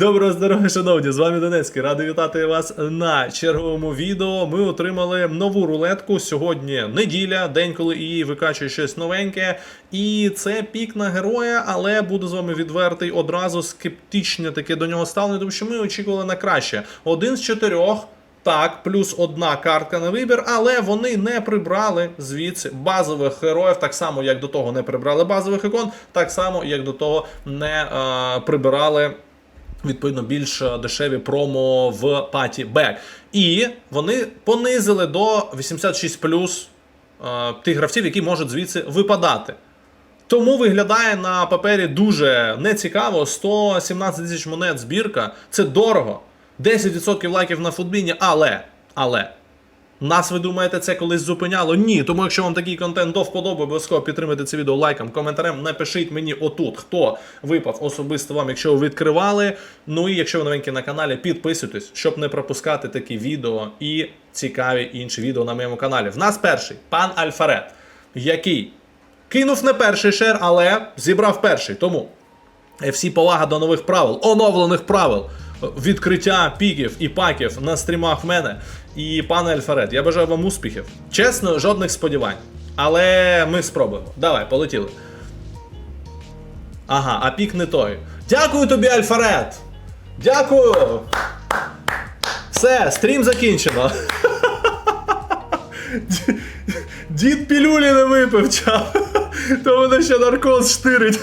Доброго здоров'я, шановні! З вами Донецький. Радий вітати вас на черговому відео. Ми отримали нову рулетку. Сьогодні неділя, день, коли її викачує щось новеньке. І це пік на героя, але буду з вами відвертий одразу скептичне таке до нього ставлення, тому що ми очікували на краще. Один з чотирьох. Так, плюс одна картка на вибір, але вони не прибрали звідси базових героїв, так само як до того не прибрали базових ікон, так само як до того не е, прибирали відповідно більш дешеві промо в паті Бек. І вони понизили до 86 плюс е, тих гравців, які можуть звідси випадати. Тому виглядає на папері дуже нецікаво. 117 тисяч монет збірка. Це дорого. 10% лайків на футбіні, але, але. Нас ви думаєте, це колись зупиняло? Ні. Тому якщо вам такий контент до вподоби, обов'язково підтримайте це відео лайком, коментарем. Напишіть мені отут, хто випав особисто вам, якщо ви відкривали. Ну і якщо ви новенькі на каналі, підписуйтесь, щоб не пропускати такі відео і цікаві інші відео на моєму каналі. В нас перший пан Альфарет, який кинув не перший шер, але зібрав перший. Тому всі повага до нових правил, оновлених правил. Відкриття піків і паків на стрімах в мене і пане Альфарет. Я бажаю вам успіхів. Чесно, жодних сподівань. Але ми спробуємо. Давай, полетіли. Ага, а пік не той. Дякую тобі, Альфарет! Дякую! Все, стрім закінчено. Дід пілюлі не випив, чав. То мене ще наркоз штирить.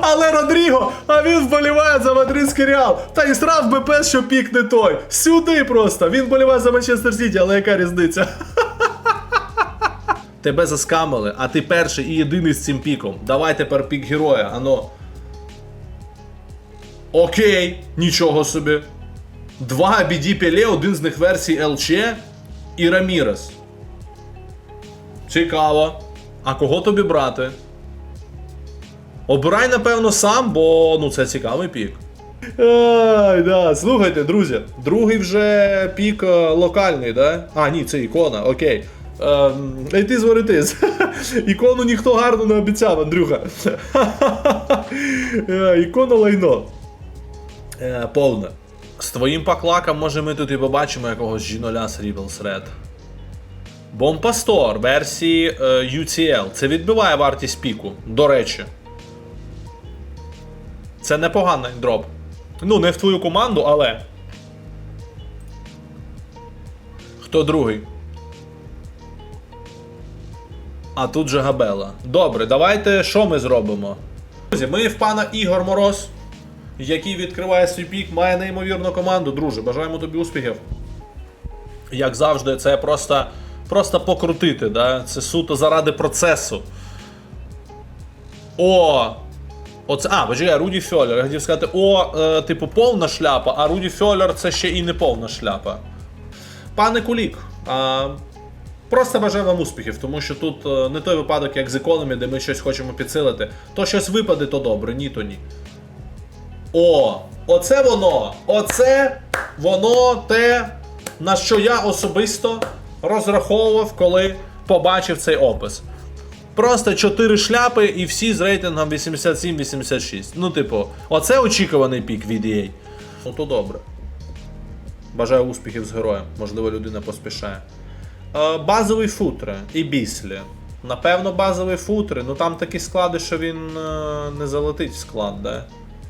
Але Родріго, а він вболіває за мадридський реал. Та і срав би пес, що пік не той. Сюди просто. Він вболіває за Манчестер Сіті, але яка різниця? Тебе заскамили, а ти перший і єдиний з цим піком. Давай тепер пік героя, ано. Окей, нічого собі. Два BD Пеле, один з них версій ЛЧ і Рамірес. Цікаво. А кого тобі брати? Обирай, напевно, сам, бо ну це цікавий пік. Ай, да. Слухайте, друзі, другий вже пік е, локальний, да? А, ні, це ікона, окей. Ем, Ейтиз воритиз. Ікону ніхто гарно не обіцяв, Андрюха. Е, Ікона лайно. Е, повне. З твоїм паклаком, може, ми тут і побачимо якогось жіноля з Rebels Red. Бомпастор версії UTL. Це відбиває вартість піку, до речі. Це непоганий дроп. Ну, не в твою команду, але. Хто другий? А тут же Габела. Добре, давайте що ми зробимо? Друзі, ми в пана Ігор Мороз, який відкриває свій пік, має неймовірну команду. Друже, бажаємо тобі успіхів. Як завжди, це просто, просто покрутити, да? це суто заради процесу. О! Оце, а, почекай, Руді Фьолер. Я хотів сказати, о, е, типу, повна шляпа, а Руді Фьолер це ще і не повна шляпа. Пане Кулік, а, просто бажаю вам успіхів, тому що тут е, не той випадок, як з економі, де ми щось хочемо підсилити. То щось випаде, то добре, ні, то ні. О, оце воно! Оце воно те, на що я особисто розраховував, коли побачив цей опис. Просто 4 шляпи і всі з рейтингом 87-86. Ну, типу, оце очікуваний пік від EA. Ну то добре. Бажаю успіхів з героєм. Можливо, людина поспішає. Е, базовий футре і біслі. Напевно, базовий футре. Ну там такі склади, що він е, не залетить в склад, да?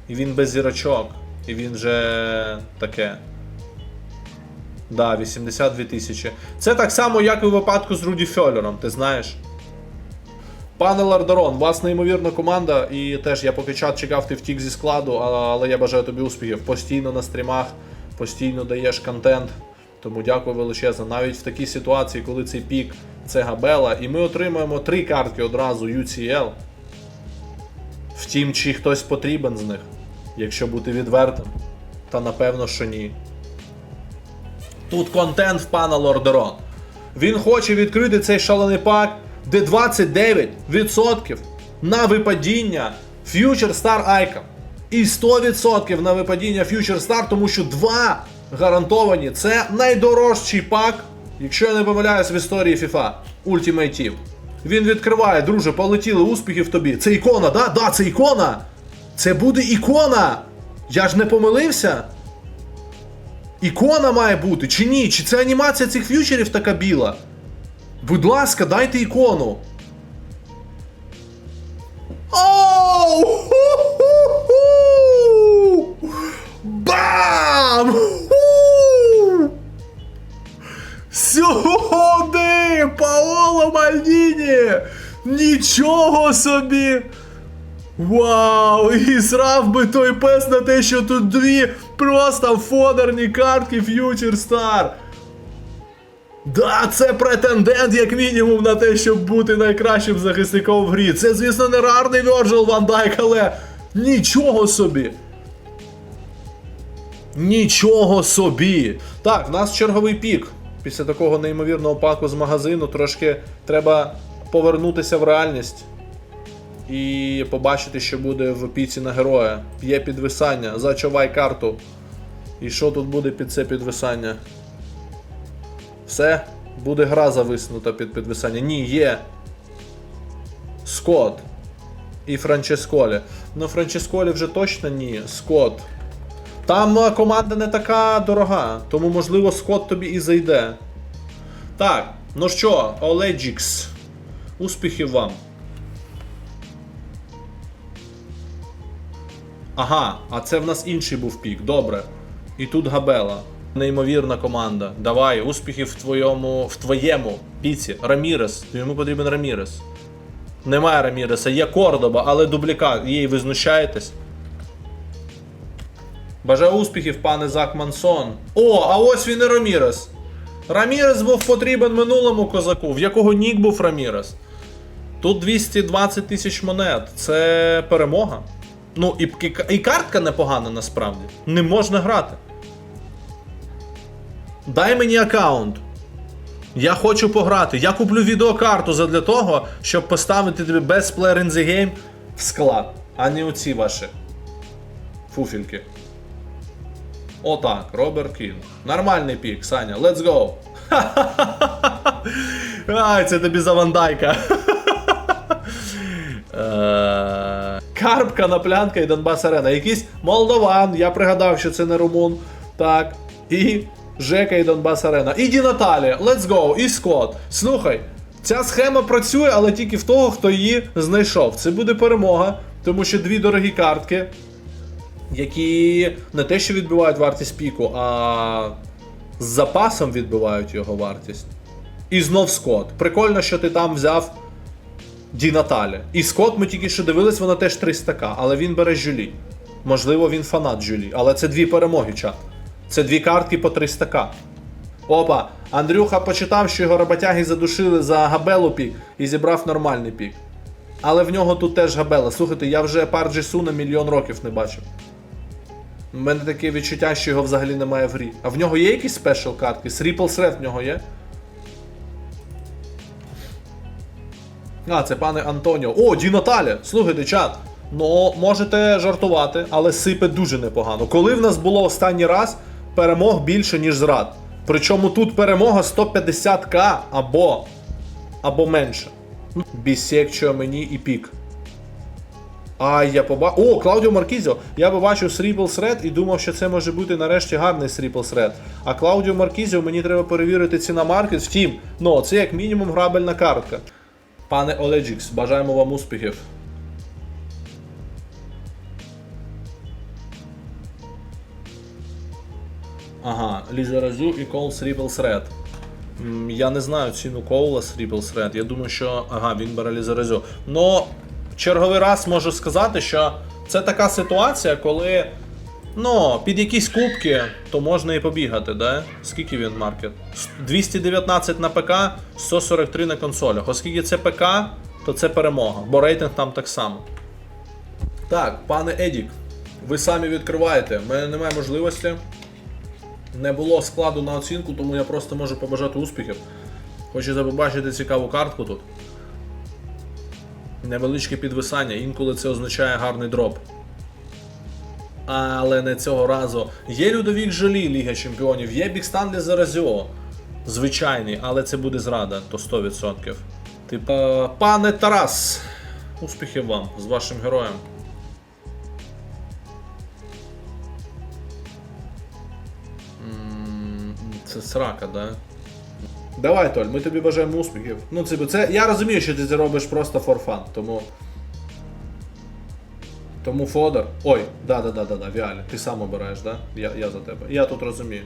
І він без зірочок. І він же таке. Да, 82 тисячі. Це так само, як і у випадку з Руді Фьолером, ти знаєш. Пане Лардорон, у вас неймовірна команда, і теж я поки чат чекав, ти втік зі складу, але я бажаю тобі успіхів. Постійно на стрімах, постійно даєш контент. Тому дякую величезно. Навіть в такій ситуації, коли цей пік це габела, і ми отримуємо три картки одразу UCL. Втім, чи хтось потрібен з них, якщо бути відвертим, та напевно, що ні. Тут контент в пана Лордерон. Він хоче відкрити цей шалений пак, де 29% на випадіння Future Star Icon. І 100% на випадіння Future Star, тому що два гарантовані. Це найдорожчий пак, якщо я не помиляюсь в історії FIFA Ultimate Team. Він відкриває, друже, полетіли успіхів тобі. Це ікона, да? Да, це ікона! Це буде ікона! Я ж не помилився? Ікона має бути, чи ні? Чи це анімація цих ф'ючерів така біла? Будь ласка, дайте ікону. Оу! Бам! Сюди! Паоло Мальдіні! Нічого собі! Вау! І зрав би той пес на те, що тут дві просто фодерні картки Future Star. Да, це претендент, як мінімум, на те, щоб бути найкращим захисником в грі. Це, звісно, не рарний Virgil Van Dijk, але нічого собі. Нічого собі. Так, в нас черговий пік. Після такого неймовірного паку з магазину трошки треба повернутися в реальність і побачити, що буде в піці на героя. Є підвисання, зачувай карту. І що тут буде під це підвисання? Все, буде гра зависнута під підвисання. Ні, є. Скот. І Франческолі. Ну, Франческолі вже точно ні. Скот. Там е, команда не така дорога, тому можливо Скот тобі і зайде. Так, ну що, Оледжікс. Успіхів вам. Ага, а це в нас інший був пік. Добре. І тут Габела. Неймовірна команда. Давай, успіхів в твоєму в твоєму піці. Рамірес. Йому потрібен Рамірес. Немає Раміреса, є Кордоба, але дублікат. Їй ви знущаєтесь. Бажаю успіхів, пане Зак Мансон. О, а ось він і Рамірес. Рамірес був потрібен минулому козаку, в якого нік був Рамірес. Тут 220 тисяч монет. Це перемога. Ну, і, і, і картка непогана насправді. Не можна грати. Дай мені аккаунт. Я хочу пограти. Я куплю відеокарту задля того, щоб поставити тобі Best Player in the Game в склад, а не оці ваші фуфільки. Отак, Роберт Кін. Нормальний пік, Саня. Let's go. Ай, це тобі за вандайка. Е, Карп, Наплянка і Донбас Арена. Якийсь молдован, я пригадав, що це не румун. Так. І Жека і Донбас Арена. І Ді Наталія, let's go, і Скот. Слухай, ця схема працює, але тільки в того, хто її знайшов. Це буде перемога, тому що дві дорогі картки, які не те, що відбивають вартість піку, а з запасом відбивають його вартість. І знов Скот. Прикольно, що ти там взяв Ді Наталі. І Скот ми тільки що дивились, вона теж 300к, але він бере Жюлі. Можливо, він фанат Жюлі, але це дві перемоги, чат. Це дві картки по 300к. Опа, Андрюха почитав, що його роботяги задушили за габелу пік і зібрав нормальний пік. Але в нього тут теж габела. Слухайте, я вже пар Джесу на мільйон років не бачив. У мене таке відчуття, що його взагалі немає в грі. А в нього є якісь спешл картки? Сріпл Threat в нього є? А, це пане Антоніо. О, Ді Наталя! Слухайте, чат. Ну, можете жартувати, але сипе дуже непогано. Коли в нас було останній раз перемог більше, ніж зрад. Причому тут перемога 150к або або менше. Бісекчо мені і пік. А я побачив. О, Клаудіо Маркізіо. Я побачив Сріпл Thread і думав, що це може бути нарешті гарний Сріпл Thread. А Клаудіо Маркізіо мені треба перевірити ціна маркет. Втім, ну це як мінімум грабельна картка. Пане Оледжікс, бажаємо вам успіхів. Ага, Лізеразю і Кол Сріблс Ред. Я не знаю ціну Коула Сріблс Ред. Я думаю, що. Ага, він бере Лізеразю. Но черговий раз можу сказати, що це така ситуація, коли. Ну, під якісь кубки, то можна і побігати, да? Скільки він маркет? 219 на ПК, 143 на консолях. Оскільки це ПК, то це перемога, бо рейтинг там так само. Так, пане Едік, ви самі відкриваєте. У мене немає можливості. Не було складу на оцінку, тому я просто можу побажати успіхів. Хочете побачити цікаву картку тут. Невеличке підвисання, інколи це означає гарний дроп. Але не цього разу. Є Людовік Жолі, Ліга Чемпіонів, є Бікстан Заразіо. Звичайний, але це буде зрада, то 100%. Типа, пане Тарас, успіхів вам з вашим героєм. Це срака, да? Давай, Толь, ми тобі бажаємо успіхів. Ну, це, це я розумію, що ти це робиш просто for fun, тому. Тому Фодор. Ой, да, да, да, да, да, Віалі, ти сам обираєш, да? Я, я за тебе. Я тут розумію.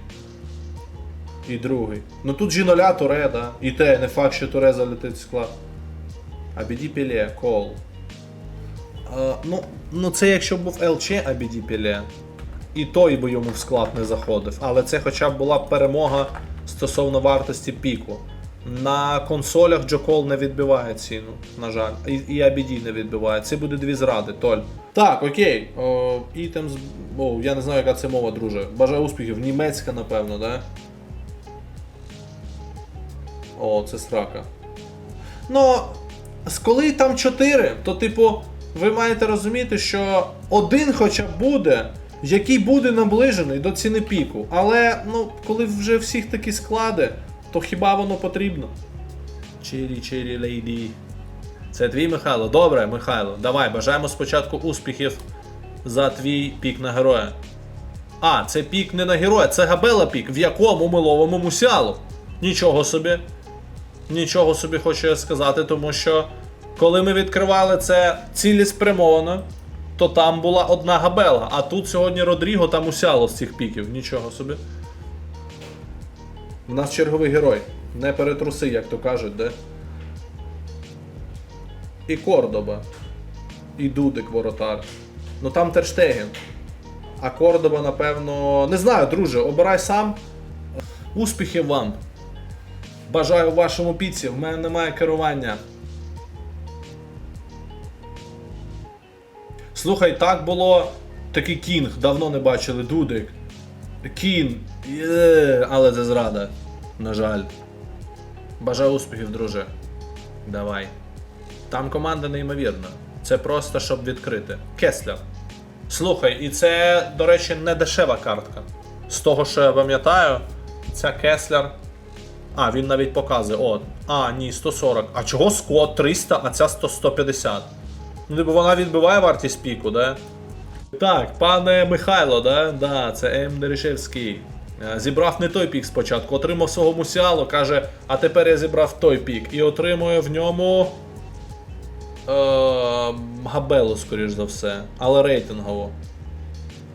І другий. Ну тут же ноля Туре, да. І те, не факт, що Туре залетить в склад. Абіді Піле, кол. Ну, ну це якщо був ЛЧ Абіді Піле. І той би йому в склад не заходив. Але це хоча б була перемога стосовно вартості піку. На консолях Джокол не відбиває ціну, на жаль. І, і ABD не відбиває. Це буде дві зради, Толь. Так, окей. О, items... О, я не знаю, яка це мова, друже. Бажаю успіхів. Німецька, напевно, да? О, це срака. Ну, коли там 4, то, типу, ви маєте розуміти, що один хоча б буде, який буде наближений до ціни піку. Але, ну, коли вже всіх такі склади, то хіба воно потрібно? Чирі, чирі, лейді. Це твій Михайло. Добре, Михайло. Давай, бажаємо спочатку успіхів за твій пік на героя. А, це пік не на героя, це Габела пік, в якому ми ловимо мусялу. Нічого собі. Нічого собі хочу я сказати, тому що коли ми відкривали це цілеспрямовано, то там була одна габела, а тут сьогодні Родріго та Мусяло з цих піків. Нічого собі. У нас черговий герой. Не перетруси, як то кажуть, де? І Кордоба. І Дудик воротар. Ну там Терштеген. А Кордоба, напевно. Не знаю, друже, обирай сам. Успіхів вам! Бажаю вашому піці, в мене немає керування. Слухай, так було. Такий кінг, давно не бачили, Дудик. Кін. Але це зрада. На жаль. Бажаю успіхів, друже. Давай. Там команда неймовірна. Це просто щоб відкрити. Кеслер. Слухай, і це, до речі, не дешева картка. З того, що я пам'ятаю, ця Кеслер. А, він навіть показує. О, а, ні, 140. А чого сквот 300, а ця 100 150? Ну, типу вона відбиває вартість піку, да? Так, пане Михайло, да? Да, це М. Деришевський. Е, Зібрав не той пік спочатку, отримав свого мусіалу, каже, а тепер я зібрав той пік. І отримує в ньому. Е, Габелу, скоріш за все, але рейтингово.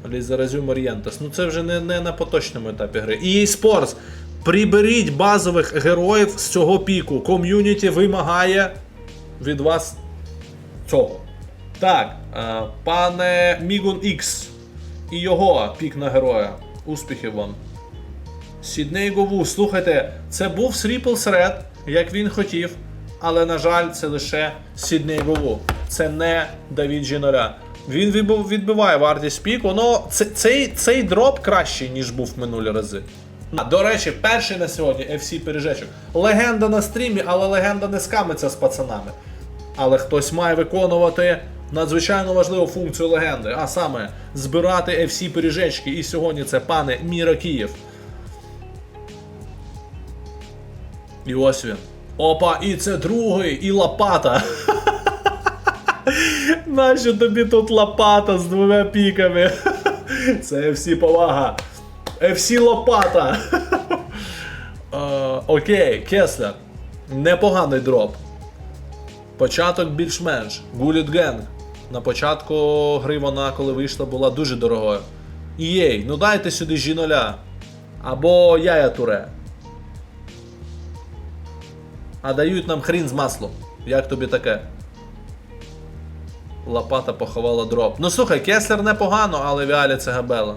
Лізаразю Орієнтес. Ну це вже не, не на поточному етапі гри. EA Sports. Приберіть базових героїв з цього піку. Ком'юніті вимагає від вас цього. Так, е, пане Мігун X і його пік на героя. Успіхів вам. Сідней Гову, слухайте, це був Сріпл Сред, як він хотів, але, на жаль, це лише Сідней Гову. Це не Давід Жіноля. Він відбиває вартість піку, але цей, цей дроп кращий, ніж був минулі рази. А, до речі, перший на сьогодні FC Пиріжечок. Легенда на стрімі, але легенда не скамиться з пацанами. Але хтось має виконувати надзвичайно важливу функцію легенди, а саме збирати FC пиріжечки. І сьогодні це пане Міра Київ. І ось він. Опа, і це другий, і лопата. Нащо тобі тут лопата з двома піками? Це FC повага. FC лопата. Е, Окей, Кеслер. Непоганий дроп. Початок більш-менш. Гуліт Генг. На початку гри вона, коли вийшла, була дуже дорогою. Єй, ну дайте сюди жіноля. Або яя туре. А дають нам хрін з маслом. Як тобі таке? Лопата поховала дроп. Ну слухай, Кеслер непогано, але Віалі це габела.